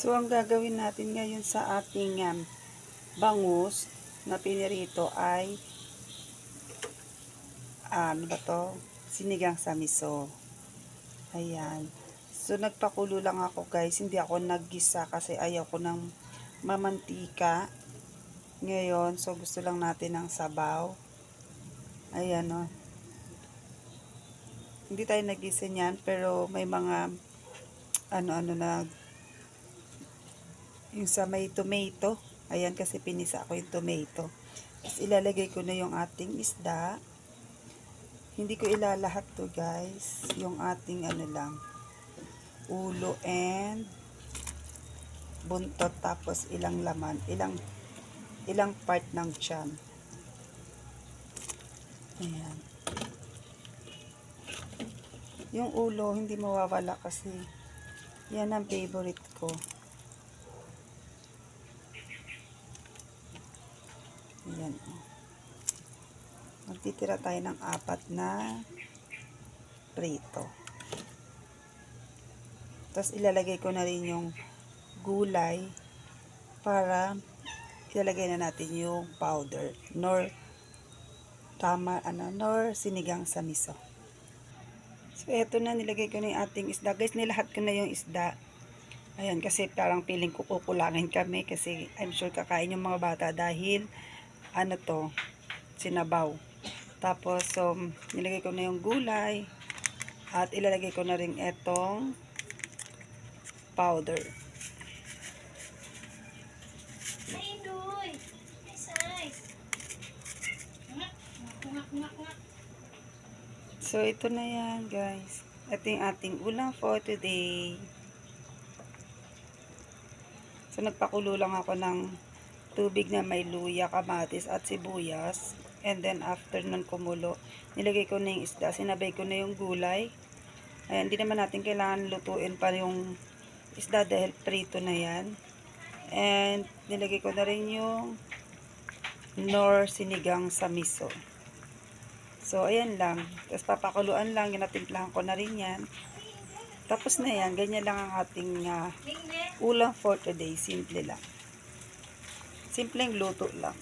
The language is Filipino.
So, ang gagawin natin ngayon sa ating um, bangus na pinirito ay ah, ano ba to? Sinigang sa miso. Ayan. So, nagpakulo lang ako guys. Hindi ako naggisa kasi ayaw ko ng mamantika. Ngayon, so gusto lang natin ng sabaw. Ayan o. Hindi tayo nagisa niyan, pero may mga ano-ano na yung sa may tomato. Ayan kasi pinisa ko yung tomato. Tapos ilalagay ko na yung ating isda. Hindi ko ilalahat to guys. Yung ating ano lang. Ulo and buntot tapos ilang laman. Ilang ilang part ng tiyan. Ayan. Yung ulo hindi mawawala kasi yan ang favorite ko. Ayan. oh. Magtitira tayo ng apat na prito. Tapos ilalagay ko na rin yung gulay para ilalagay na natin yung powder nor tama ano nor sinigang sa miso. So eto na nilagay ko na yung ating isda. Guys, nilahat ko na yung isda. Ayan, kasi parang feeling ko kukulangin kami kasi I'm sure kakain yung mga bata dahil ano to, sinabaw. Tapos, so, nilagay ko na yung gulay at ilalagay ko na rin etong powder. So, ito na yan, guys. Ito yung ating ulam for today. So, nagpakulo lang ako ng tubig na may luya, kamatis, at sibuyas. And then, after nun kumulo, nilagay ko na yung isda. Sinabay ko na yung gulay. Ayan, hindi naman natin kailangan lutuin pa yung isda dahil prito na yan. And, nilagay ko na rin yung nor sinigang sa miso. So, ayan lang. Tapos papakuluan lang. Ginatimplahan ko na rin yan. Tapos na yan. Ganyan lang ang ating ne? ulam for today. Simple lang. Simpleng luto lang.